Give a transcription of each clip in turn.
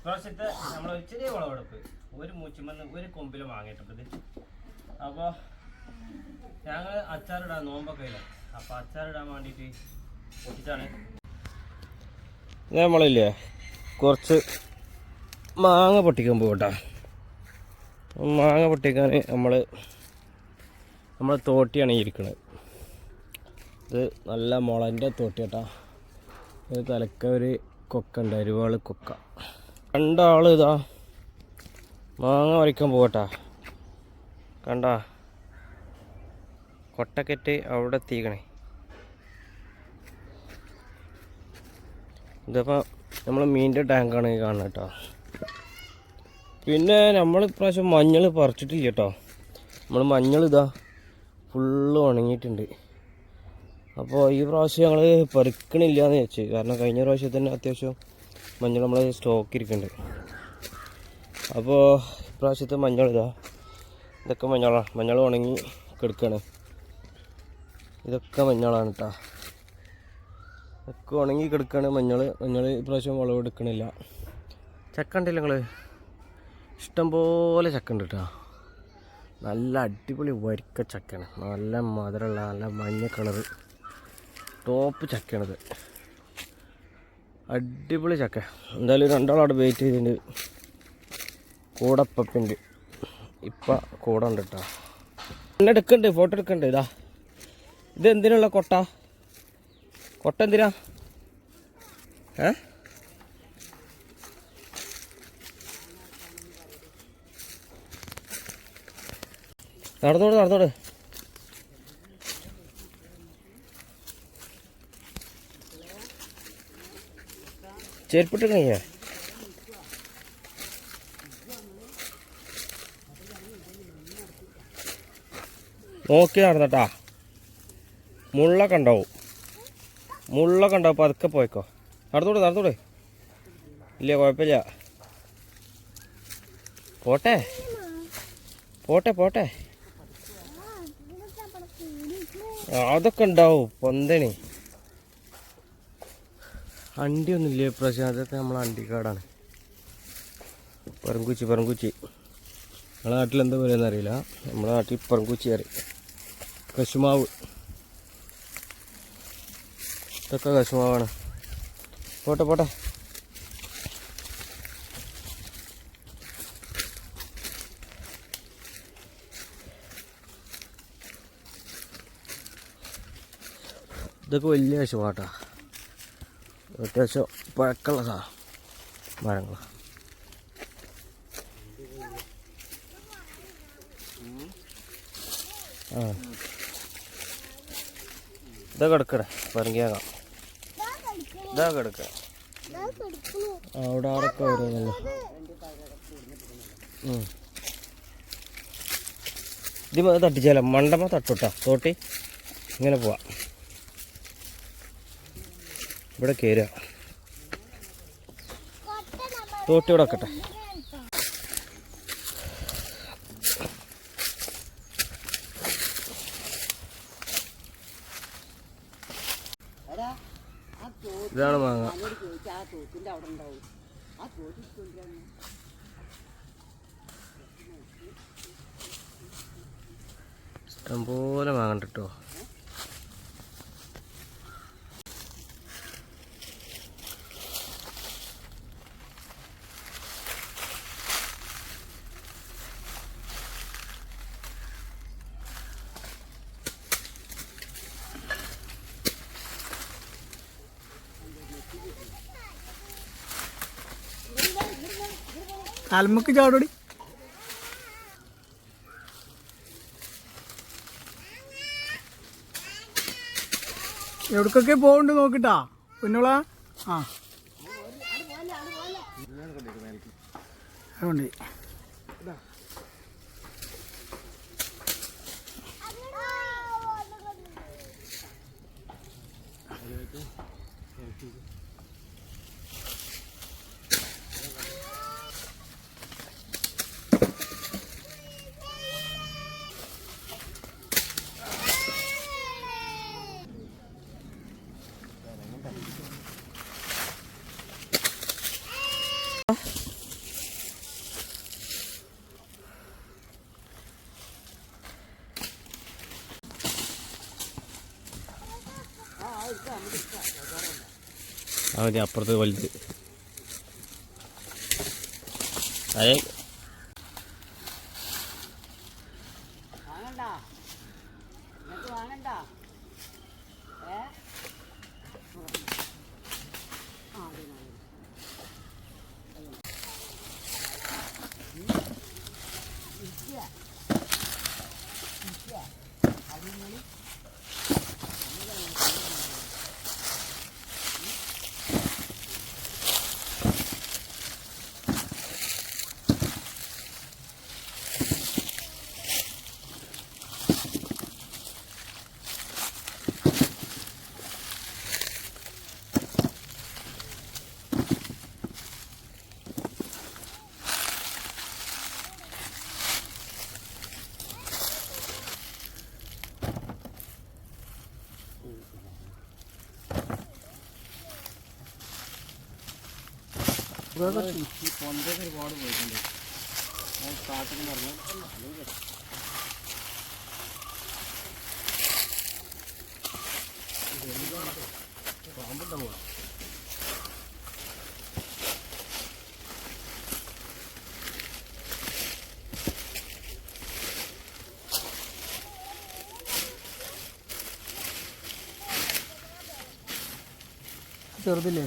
ഇപ്രാവശ്യത്തെ നമ്മൾ ചെറിയ വിളവെടുപ്പ് ഒരു മൂച്ചുമെന്ന് ഒരു കൊമ്പിൽ വാങ്ങിയിട്ടുണ്ട് അപ്പോൾ ഞങ്ങൾ അച്ചാറിടാൻ നോമ്പൊക്കെ ഇല്ല? അപ്പോൾ അച്ചാറിടാൻ വേണ്ടിയിട്ട് പൊട്ടിച്ചാണ് നമ്മളില്ലേ കുറച്ച് മാങ്ങ പൊട്ടിക്കാൻ പോകട്ടാ മാങ്ങ പൊട്ടിക്കാൻ നമ്മൾ നമ്മൾ തോട്ടിയാണ് ഇരിക്കുന്നത് ഇത് നല്ല മുളന്റെ തോട്ടി കേട്ടാ ഇത് തലക്ക ഒരു കൊക്ക ഉണ്ട് കൊക്ക. രണ്ടാൾ ഇതാ മാങ്ങ വരയ്ക്കാൻ പോകട്ടാ. കണ്ട. കൊട്ടക്കെറ്റ് അവിടെ എത്തിക്കണേ ഇതിപ്പോൾ നമ്മൾ മീനിന്റെ ടാങ്കാണ് ഈ കാണുന്നത് കേട്ടോ. പിന്നെ നമ്മൾ ഇപ്രാവശ്യം മഞ്ഞൾ പറിച്ചിട്ടില്ല കേട്ടോ നമ്മൾ മഞ്ഞൾ ഇതാ ഫുള്ള് ഉണങ്ങിയിട്ടുണ്ട്. അപ്പോൾ ഈ പ്രാവശ്യം ഞങ്ങൾ പറിക്കണില്ല എന്ന് വെച്ച് കാരണം കഴിഞ്ഞ പ്രാവശ്യം തന്നെ അത്യാവശ്യം മഞ്ഞൾ നമ്മൾ സ്റ്റോക്ക് ഇരിക്കുന്നുണ്ട് അപ്പോൾ ഇപ്രാവശ്യത്തെ മഞ്ഞൾ ഇതാ. ഇതൊക്കെ മഞ്ഞളാണ് മഞ്ഞൾ ഉണങ്ങി കിടക്കുകയാണ് ഇതൊക്കെ മഞ്ഞളാണ് കേട്ടോ ഒക്കെ ഉണങ്ങി കിടക്കുകയാണ് മഞ്ഞൾ മഞ്ഞൾ ഇപ്രാവശ്യം വിളവെടുക്കണില്ല ചക്ക ഉണ്ടല്ലോ നിങ്ങൾ ഇഷ്ടംപോലെ ചക്ക ഉണ്ട് കേട്ടോ നല്ല അടിപൊളി വരിക്ക ചക്കയാണ്. നല്ല മധുരമുള്ള നല്ല മഞ്ഞ കളറ്. ടോപ്പ് ചക്കയാണിത്. അടിപൊളി ചക്ക. എന്തായാലും രണ്ടാളവിടെ വെയിറ്റ് ചെയ്തിട്ടുണ്ട്. കൂടപ്പപ്പിന്റെ ഇപ്പം കൂടെ ഉണ്ട് കേട്ടോ എന്നെ എടുക്കണ്ട് ഫോട്ടോ എടുക്കണ്ട്. ഇതാ. ഇത് എന്തിനുള്ള കൊട്ട? കൊട്ട എന്തിനാ? ഏ? നടന്നോട് നടന്നോട്. ചെരുപ്പിട്ട് കഴിയാ നോക്കി നടന്നട്ടാ. മുള്ളൊക്കെ ഉണ്ടാവും. മുള്ളൊക്കെ ഉണ്ടാവും. അതൊക്കെ പോയിക്കോ. നടന്നോട് നടന്നോട്. ഇല്ല കുഴപ്പമില്ല. പോട്ടെ. പോട്ടെ പോട്ടെ. അതൊക്കെ ഉണ്ടാവും. പൊന്തണി അണ്ടിയൊന്നുമില്ല ഇപ്രാവശ്യം അതൊക്കെ നമ്മൾ അണ്ടിക്കാടാണ്. പറങ്കുച്ചി പറങ്കുച്ചി നമ്മളെ നാട്ടിൽ എന്താ പറയുക അറിയില്ല നമ്മുടെ നാട്ടിൽ പറങ്കുച്ചി അറിയും കശുമാവ്. ഇതൊക്കെ കശുമാവാണ്. പോട്ടെ പോട്ടെ. ഇതൊക്കെ വലിയ കശുമാട്ടാ അത്യാവശ്യം പഴക്കമുള്ള സാ മരങ്ങൾ ആ. ഇതാ കിടക്കട. പറങ്കിയാകാം ഇതാ കിടക്ക. അവിടെ ആടൊക്കെ വരുന്നല്ലോ? ഇത് തട്ടിച്ചാലോ? മണ്ടമ്മ തട്ടുട്ടാ. തോട്ടി. ഇങ്ങനെ പോവാം. ഇവിടെ കയറുക തോട്ടി ഇവിടെ വെക്കട്ടെ. ഇതാണ് മാങ്ങ. ഇഷ്ടംപോലെ മാങ്ങ ഉണ്ട് കേട്ടോ അൽമുക്ക് ചാടോടി. എവിടക്കൊക്കെ പോകുന്നുണ്ട് നോക്കിട്ടാ പിന്നുള്ള ആ. അതുകൊണ്ട് അതെ അപ്പുറത്ത് വലുത്. അതെ. വാങ്ങണ്ട. വാങ്ങണ്ട. പൊന്തൊക്കെ ഒരുപാട് പോയിട്ടുണ്ട് പറഞ്ഞു ചെറുതില്ലേ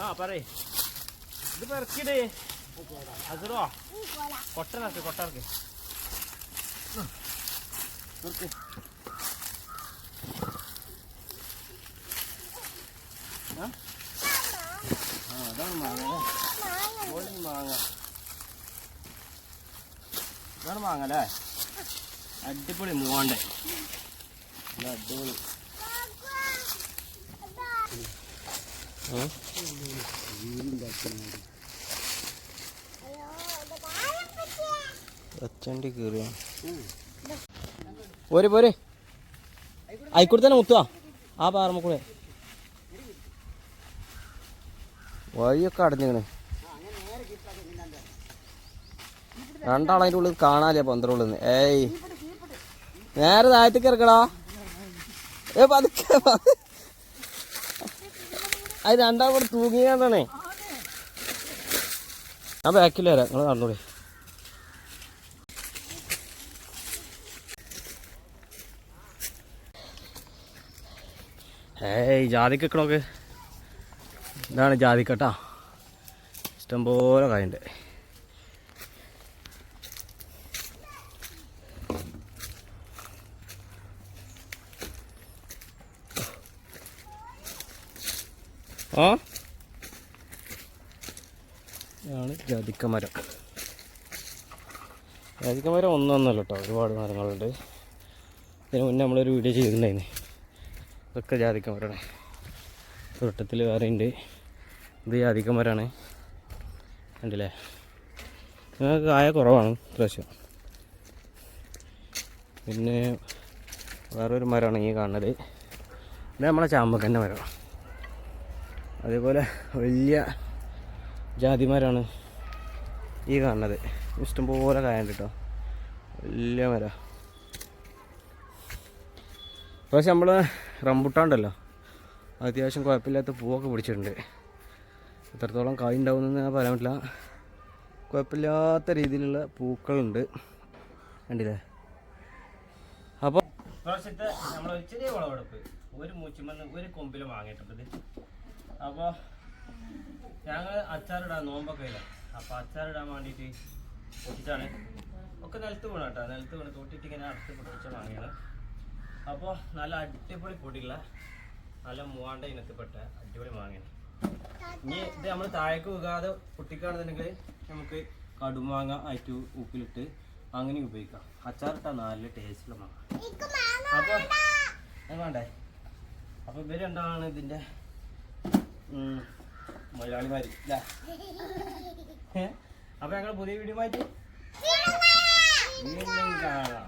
ആ പറയേ. ഇത് പെറക്കിടേ. അതിറോ കൊട്ടനക്ക് കൊട്ടർക്ക് അതാണ് മാങ്ങ മുകളിൽ മാങ്ങ ഇതാണ് മാങ്ങ അല്ലേ അടിപൊളി മൂവാണ്ടേ അടിപൊളി അച്ചണ്ടി കയറിയ പോരെ പോരെ. ആയിക്കോട്ടെ തന്നെ മുത്തുവാ. ആ പാറമ്മക്കൂടെ വഴിയൊക്കെ അടഞ്ഞിങ്ങനെ രണ്ടാളതിന്റെ ഉള്ളിൽ കാണാല്ലേ പന്തറുള്ളിൽ ഏയ്. നേരെ താഴത്തേക്ക് ഇറക്കടാ. ഏ പതുക്കെ. അത് രണ്ടാം കൂടെ തൂങ്ങിയാണേ ഞാൻ ബാക്കിൽ വരാം. നിങ്ങൾ നടന്നോളി ഏയ് ജാതിക്കൊക്കെ ഇതാണ് ജാതിക്കട്ട. ഇഷ്ടംപോലെ കായുണ്ട്. ആ? ഇതാണ് ജാതിക്ക മരം ജാതിക്ക മരം ഒന്നൊന്നല്ല കേട്ടോ ഒരുപാട് മരങ്ങളുണ്ട്. ഇതിന് മുന്നേ നമ്മളൊരു വീഡിയോ ചെയ്തിട്ടുണ്ടായിരുന്നു ഇതൊക്കെ ജാതിക്ക മരമാണ് തോട്ടത്തിൽ വേറെ ഉണ്ട് ഇത് അധികം വരാണ് കണ്ടില്ലേ? നിങ്ങൾക്ക് കായ കുറവാണ് പ്രാവശ്യം പിന്നെ വേറൊരു മരമാണ് ഈ കാണുന്നത്. ഇത് നമ്മളെ ചാമ്പക്കന്റെ മരം. അതേപോലെ വലിയ ജാതിമരമാണ് ഈ കാണുന്നത്. ഇഷ്ടംപോലെ കായുണ്ട് കേട്ടോ. വലിയ മര. പക്ഷെ നമ്മൾ റംബുട്ടാണ്ടല്ലോ അത്യാവശ്യം കുഴപ്പമില്ലാത്ത പൂവൊക്കെ പിടിച്ചിട്ടുണ്ട്. എത്രത്തോളം കായ് ഉണ്ടാവുമെന്ന് ഞാൻ പറയാൻ പറ്റില്ല. കുഴപ്പമില്ലാത്ത രീതിയിലുള്ള പൂക്കളുണ്ട്. കണ്ടില്ലേ? അപ്പോൾ പ്രാവശ്യത്തെ നമ്മൾ ഒരു ചെറിയ വിളവെടുപ്പ്. ഒരു മൂച്ചിമന്ന് ഒരു കൊമ്പിൽ വാങ്ങിയിട്ടുണ്ട് അപ്പോൾ ഞങ്ങൾ അച്ചാറിടാൻ നോമ്പൊക്കെ ഇല്ല അപ്പോൾ അച്ചാറിടാൻ വേണ്ടിയിട്ട് പൊട്ടിച്ചാണ് ഒക്കെ നിലത്ത് വീണ കേട്ടോ. നിലത്ത് വീണ് തൊട്ടിട്ട് ഇങ്ങനെ അടുത്ത് പൊട്ടിച്ച വാങ്ങിയാണ് അപ്പോൾ നല്ല അടിപൊളി പൊടിയുള്ള നല്ല മൂവാണ്ട ഇനത്തിൽപ്പെട്ട അടിപൊളി മാങ്ങയാണ്. ഇനി ഇത് നമ്മൾ താഴേക്ക് വീകാതെ പൊട്ടിക്കാണെന്നുണ്ടെങ്കിൽ നമുക്ക് കടുമാങ്ങ ആയിട്ട് ഉപ്പിലിട്ട് അങ്ങനെ ഉപയോഗിക്കാം. അച്ചാറിട്ടാ നല്ല ടേസ്റ്റുള്ള മാങ്ങ. അപ്പോൾ അത് വേണ്ടേ? അപ്പോൾ ഇവർ രണ്ടാണ് ഇതിന്റെ മലയാളിമാര് അപ്പൊ അല്ലേ അപ്പോൾ ഞങ്ങൾ പുതിയ വീഡിയോ ആയിട്ട് വീണ്ടും കാണാം.